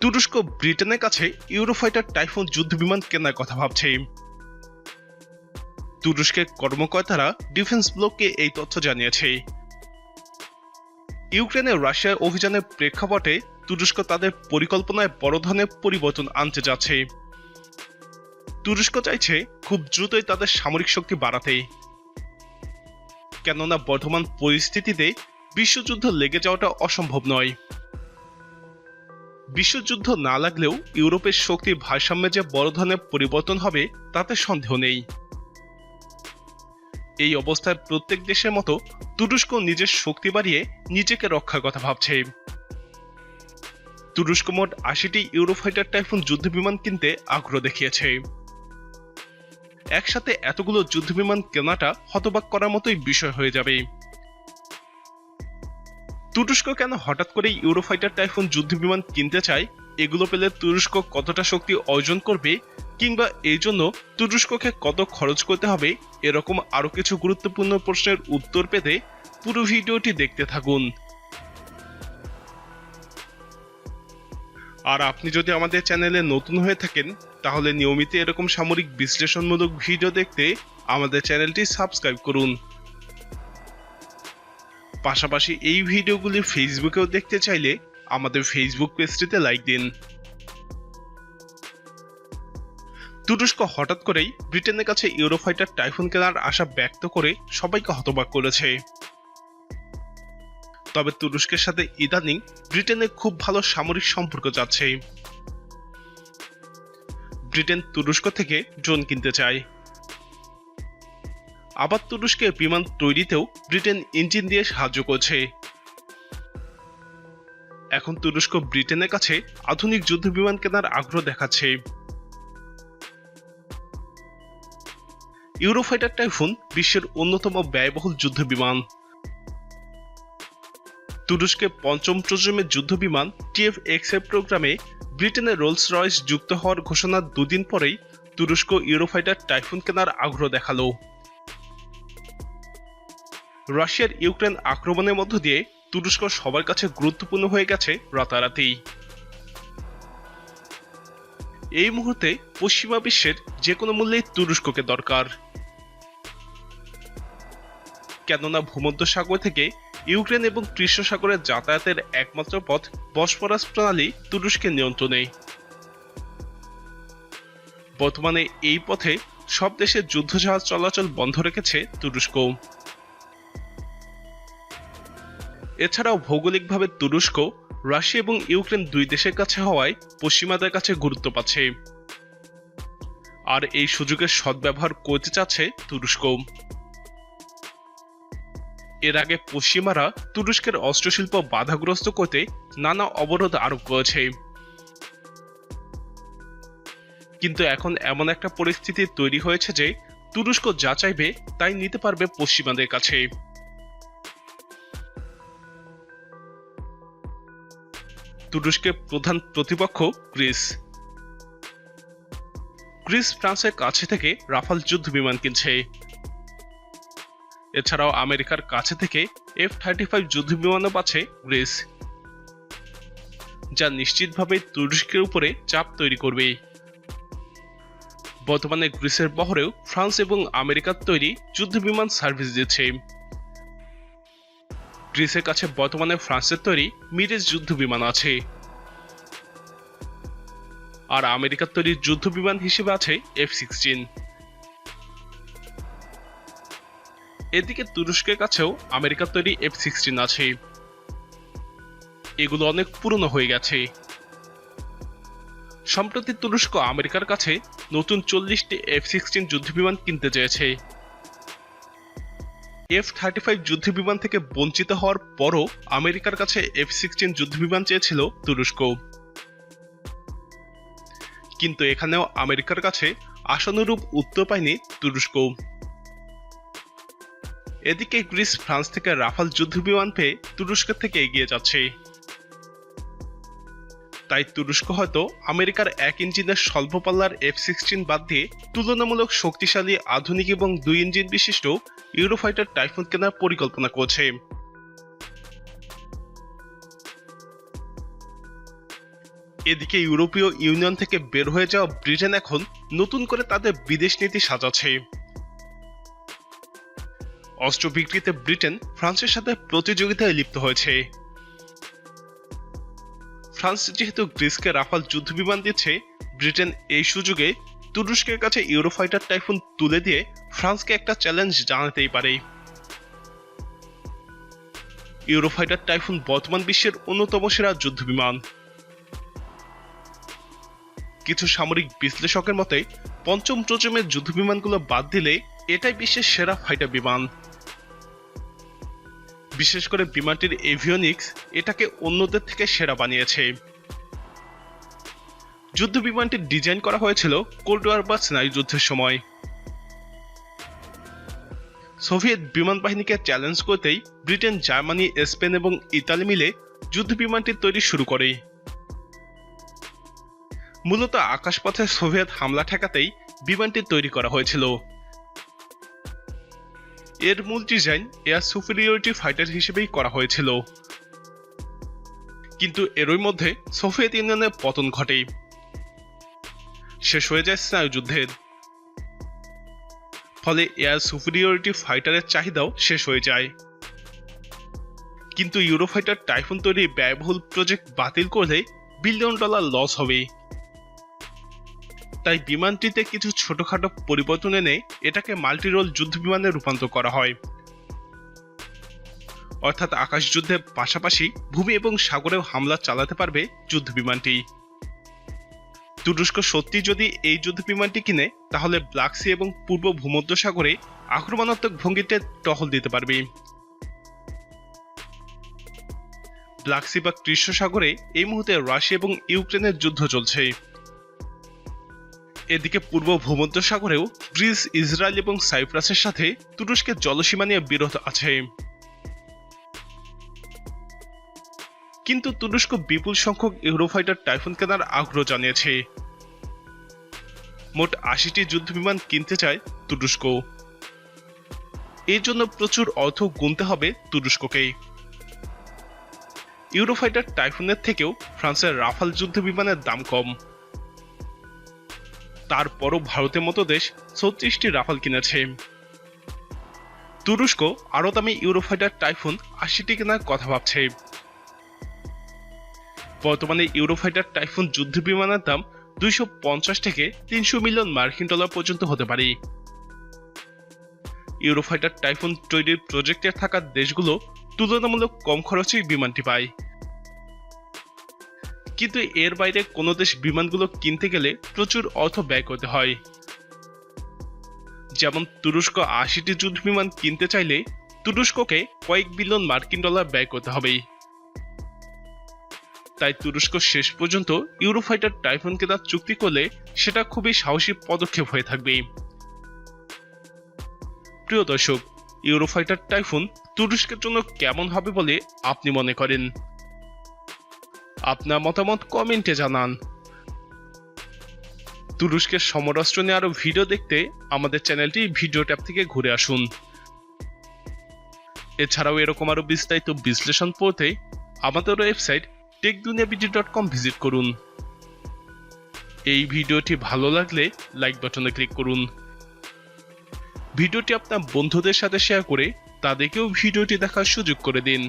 তুরস্ক ব্রিটেনের কাছে ইউরোফাইটার টাইফুন যুদ্ধবিমান কেনার কথা ভাবছে। তুরস্কের কর্মকর্তারা ডিফেন্স ব্লককে এই তথ্য জানিয়েছে। ইউক্রেনে রাশিয়ার অভিযানের প্রেক্ষাপটে তুরস্ক তাদের পরিকল্পনায় বড় ধরনের পরিবর্তন আনতে যাচ্ছে। তুরস্ক চাইছে খুব দ্রুতই তাদের সামরিক শক্তি বাড়াতে। কেননা বর্তমান পরিস্থিতিতে বিশ্বযুদ্ধ লেগে যাওয়াটা অসম্ভব নয়। বিশ্বযুদ্ধ না লাগলেও ইউরোপের শক্তির ভারসাম্যে যে বড় ধরনের পরিবর্তন হবে, তাতে সন্দেহ নেই। এই অবস্থায় প্রত্যেক দেশের মতো তুরস্ক নিজের শক্তি বাড়িয়ে নিজেকে রক্ষার কথা ভাবছে। তুরস্ক মোট আশিটি ইউরোফাইটার টাইফুন যুদ্ধবিমান কিনতে আগ্রহ দেখিয়েছে। একসাথে এতগুলো যুদ্ধবিমান কেনাটা হতবাক করার মতোই বিষয় হয়ে যাবে। তুরস্ক কেন হঠাৎ করে ইউরোফাইটার টাইফুন যুদ্ধবিমান কিনতে চায়? এগুলো পেলে তুরস্ক কতটা শক্তি অর্জন করবে? কিংবা এই জন্য তুরস্ককে কত খরচ করতে হবে? এরকম আরও কিছু গুরুত্বপূর্ণ প্রশ্নের উত্তর পেতে পুরো ভিডিওটি দেখতে থাকুন। আর আপনি যদি আমাদের চ্যানেলে নতুন হয়ে থাকেন, তাহলে নিয়মিত এরকম সামরিক বিশ্লেষণমূলক ভিডিও দেখতে আমাদের চ্যানেলটি সাবস্ক্রাইব করুন। পাশাপাশি এই ভিডিওগুলি ফেসবুকেও দেখতে চাইলে আমাদের ফেসবুক পেজটিতে লাইক দিন। তুরস্ক হঠাৎ করেই ব্রিটেনের কাছে ইউরোফাইটার টাইফুন কেনার আশা ব্যক্ত করে সবাইকে হতবাক করেছে। তবে তুরস্কের সাথে ইদানিং ব্রিটেনের খুব ভালো সামরিক সম্পর্ক যাচ্ছে। ব্রিটেন তুরস্ক থেকে ড্রোন কিনতে চায়। আবার তুরস্কের বিমান তৈরিতেও ব্রিটেন ইঞ্জিন দিয়ে সাহায্য করছে। এখন তুরস্ক ব্রিটেনের কাছে আধুনিক যুদ্ধ বিমান কেনার আগ্রহ দেখাচ্ছে। ইউরোফাইটার টাইফুন বিশ্বের অন্যতম ব্যয়বহুল যুদ্ধ বিমান। তুরস্কের পঞ্চম প্রজন্মের যুদ্ধ বিমান টিএফ এক্সের প্রোগ্রামে ব্রিটেনের রোলস রয়েস যুক্ত হওয়ার ঘোষণার দুদিন পরেই তুরস্ক ইউরোফাইটার টাইফুন কেনার আগ্রহ দেখাল। রাশিয়ার ইউক্রেন আক্রমণের মধ্য দিয়ে তুরস্ক সবার কাছে গুরুত্বপূর্ণ হয়ে গেছে রাতারাতি। এই মুহূর্তে পশ্চিমা বিশ্বের যে কোনো মূল্যেই তুরস্ককে দরকার। কেননা ভূমধ্য সাগর থেকে ইউক্রেন এবং কৃষ্ণ সাগরের যাতায়াতের একমাত্র পথ বসফরাস প্রণালী তুরস্কের নিয়ন্ত্রণে। বর্তমানে এই পথে সব দেশের যুদ্ধজাহাজ চলাচল বন্ধ রেখেছে তুরস্ক এছাড়াও ভৌগোলিকভাবে তুরস্ক, রাশিয়া এবং ইউক্রেন দুই দেশের কাছে হওয়ায় পশ্চিমাদের কাছে গুরুত্ব পাচ্ছে। আর এই সুযোগের সদ্ব্যবহার করতে চাচ্ছে তুরস্ক। এর আগে পশ্চিমারা তুরস্কের অস্ত্রশিল্প বাধাগ্রস্ত করতে নানা অবরোধ আরোপ করেছে। কিন্তু এখন এমন একটা পরিস্থিতি তৈরি হয়েছে যে তুরস্ক যা চাইবে তাই নিতে পারবে পশ্চিমাদের কাছে। তুরস্কের প্রধান প্রতিপক্ষ গ্রিস। গ্রিস ফ্রান্সের কাছে থেকে রাফাল যুদ্ধ বিমান কিনছে। এছাড়াও আমেরিকার কাছে থেকে এফ থার্টি ফাইভ যুদ্ধ বিমানও পাচ্ছে গ্রিস, যা নিশ্চিতভাবে তুরস্কের উপরে চাপ তৈরি করবে। বর্তমানে গ্রিসের বহরেও ফ্রান্স এবং আমেরিকার তৈরি যুদ্ধ বিমান সার্ভিস দিচ্ছে। গ্রিসের কাছে বর্তমানে ফ্রান্সের তৈরি মিরেজ যুদ্ধ বিমান আছে। আর আমেরিকার তৈরি যুদ্ধ বিমান হিসেবে আছে এফ সিক্সটিন। এদিকে তুরস্কের কাছেও আমেরিকার তৈরি এফ সিক্সটিন আছে। এগুলো অনেক পুরনো হয়ে গেছে। সম্প্রতি তুরস্ক আমেরিকার কাছে নতুন চল্লিশটি এফ সিক্সটিন যুদ্ধবিমান কিনতে চেয়েছে। এফ থার্টি ফাইভ যুদ্ধবিমান থেকে বঞ্চিত হওয়ার পরও আমেরিকার কাছে এফ সিক্সটিন যুদ্ধবিমান চেয়েছিল তুরস্ক। কিন্তু এখানেও আমেরিকার কাছে আশানুরূপ উত্তর পায়নি তুরস্ক। এদিকে গ্রিস, ফ্রান্স থেকে রাফাল যুদ্ধবিমান পেয়ে তুরস্কের থেকে এগিয়ে যাচ্ছে। তাই তুরস্ক হয়তো আমেরিকার এক ইঞ্জিনের স্বল্প পাল্লার এফ সিক্সটিন বাদ দিয়ে তুলনামূলক শক্তিশালী, আধুনিক এবং দুই ইঞ্জিন বিশিষ্ট ইউরোফাইটার টাইফুন কেনার পরিকল্পনা করছে। এদিকে ইউরোপীয় ইউনিয়ন থেকে বের হয়ে যাওয়া ব্রিটেন এখন নতুন করে তাদের বিদেশ নীতি সাজাচ্ছে। অস্ত্র বিক্রিতে ব্রিটেন ফ্রান্সের সাথে প্রতিযোগিতায় লিপ্ত হয়েছে। ফ্রান্স যেহেতু গ্রিসকে রাফাল যুদ্ধ বিমান দিচ্ছে ব্রিটেন এই সুযোগে তুরস্কের কাছে ইউরোফাইটার টাইফুন তুলে দিয়ে ফ্রান্সকে একটা চ্যালেঞ্জ জানাতেই পারে। ইউরোফাইটার টাইফুন বর্তমান বিশ্বের অন্যতম সেরা যুদ্ধ বিমান কিছু সামরিক বিশ্লেষকের মতে, পঞ্চম প্রজন্মের যুদ্ধ বিমানগুলো বাদ দিলে এটাই বিশ্বের সেরা ফাইটার বিমান। বিশেষ করে বিমানটির এভিওনিক্স এটাকে অন্যদের থেকে সেরা বানিয়েছে। যুদ্ধ বিমানটি ডিজাইন করা হয়েছিল কোল্ড ওয়ার বা স্নায়ু যুদ্ধের সময়। সোভিয়েত বিমান বাহিনীকে চ্যালেঞ্জ করতেই ব্রিটেন, জার্মানি, স্পেন এবং ইতালি মিলে যুদ্ধ বিমানটি তৈরি শুরু করে। মূলত আকাশপথে সোভিয়েত হামলা ঠেকাতেই বিমানটি তৈরি করা হয়েছিল। এর মূল ডিজাইন এয়ার সুপিরিয়রিটি ফাইটার হিসেবেই করা হয়েছিল। কিন্তু এরই মধ্যে সোভিয়েত ইউনিয়নের পতন ঘটে। শেষ হয়ে যায় স্নায়ুযুদ্ধের ফলে এয়ার সুপিরিয়রিটি ফাইটারের চাহিদাও শেষ হয়ে যায়। কিন্তু ইউরোফাইটার টাইফুন তৈরি ব্যয়বহুল প্রজেক্ট বাতিল করলে বিলিয়ন ডলার লস হবে। তাই বিমানটিতে কিছু ছোটখাটো পরিবর্তন এনে এটাকে মাল্টিরোল যুদ্ধ বিমানে রূপান্তর করা হয়। অর্থাৎ আকাশ যুদ্ধের পাশাপাশি ভূমি এবং সাগরেও হামলা চালাতে পারবে যুদ্ধ বিমানটি। তুরস্ক সত্যি যদি এই যুদ্ধ বিমানটি কিনে, তাহলে ব্ল্যাক সি এবং পূর্ব ভূমধ্য সাগরে আক্রমণাত্মক ভঙ্গিতে টহল দিতে পারবে। ব্ল্যাক সি বা কৃষ্ণ সাগরে এই মুহূর্তে রাশিয়া এবং ইউক্রেনের যুদ্ধ চলছে। এদিকে পূর্ব ভূমধ্য সাগরেও গ্রিস, ইসরায়েল এবং সাইপ্রাসের সাথে তুরস্কের জলসীমা নিয়ে বিরোধ আছে। কিন্তু তুরস্ক বিপুল সংখ্যক ইউরোফাইটার টাইফুন কেনার আগ্রহ জানিয়েছে। মোট আশিটি যুদ্ধ বিমান কিনতে চায় তুরস্ক। এর জন্য প্রচুর অর্থ গুনতে হবে তুরস্ককে। ইউরোফাইটার টাইফুনের থেকেও ফ্রান্সের রাফাল যুদ্ধ বিমানের দাম কম। তারপরও ভারতের মতো দেশ ছত্রিশটি রাফাল কিনেছে। তুরস্ক আরও দামি ইউরোফাইটার টাইফুন আশিটি কেনার কথা ভাবছে। বর্তমানে ইউরোফাইটার টাইফুন যুদ্ধ বিমানের দাম দুইশো পঞ্চাশ থেকে তিনশো মিলিয়ন মার্কিন ডলার পর্যন্ত হতে পারে। ইউরোফাইটার টাইফুন তৈরির প্রজেক্টে থাকা দেশগুলো তুলনামূলক কম খরচেই বিমানটি পায়। কিন্তু এর বাইরে কোনো দেশ বিমানগুলো কিনতে গেলে প্রচুর অর্থ ব্যয় করতে হয়। যেমন তুরস্ক আশিটি যুদ্ধ বিমান কিনতে চাইলে তুরস্ককে কয়েক বিলিয়ন মার্কিন ডলার ব্যয় করতে হবে। তাই তুরস্ক শেষ পর্যন্ত ইউরোফাইটার টাইফুন কেনার চুক্তি করলে সেটা খুবই সাহসী পদক্ষেপ হয়ে থাকবে। প্রিয় দর্শক, ইউরোফাইটার টাইফুন তুরস্কের জন্য কেমন হবে বলে আপনি মনে করেন? আপনার মতামত কমেন্টে জানান। তুরস্কের সমরাস্ত্র নিয়ে আরও ভিডিও দেখতে আমাদের চ্যানেলটি ভিডিও ট্যাব থেকে ঘুরে আসুন। এছাড়াও এরকম আরও বিস্তারিত বিশ্লেষণ পড়তে আমাদের website Techduniyabd dot com visit করুন। এই ভিডিওটি ভালো লাগলে লাইক বাটনে ক্লিক করুন। ভিডিওটি আপনার বন্ধুদের সাথে শেয়ার করে তাদেরকেও ভিডিওটি দেখার সুযোগ করে দিন।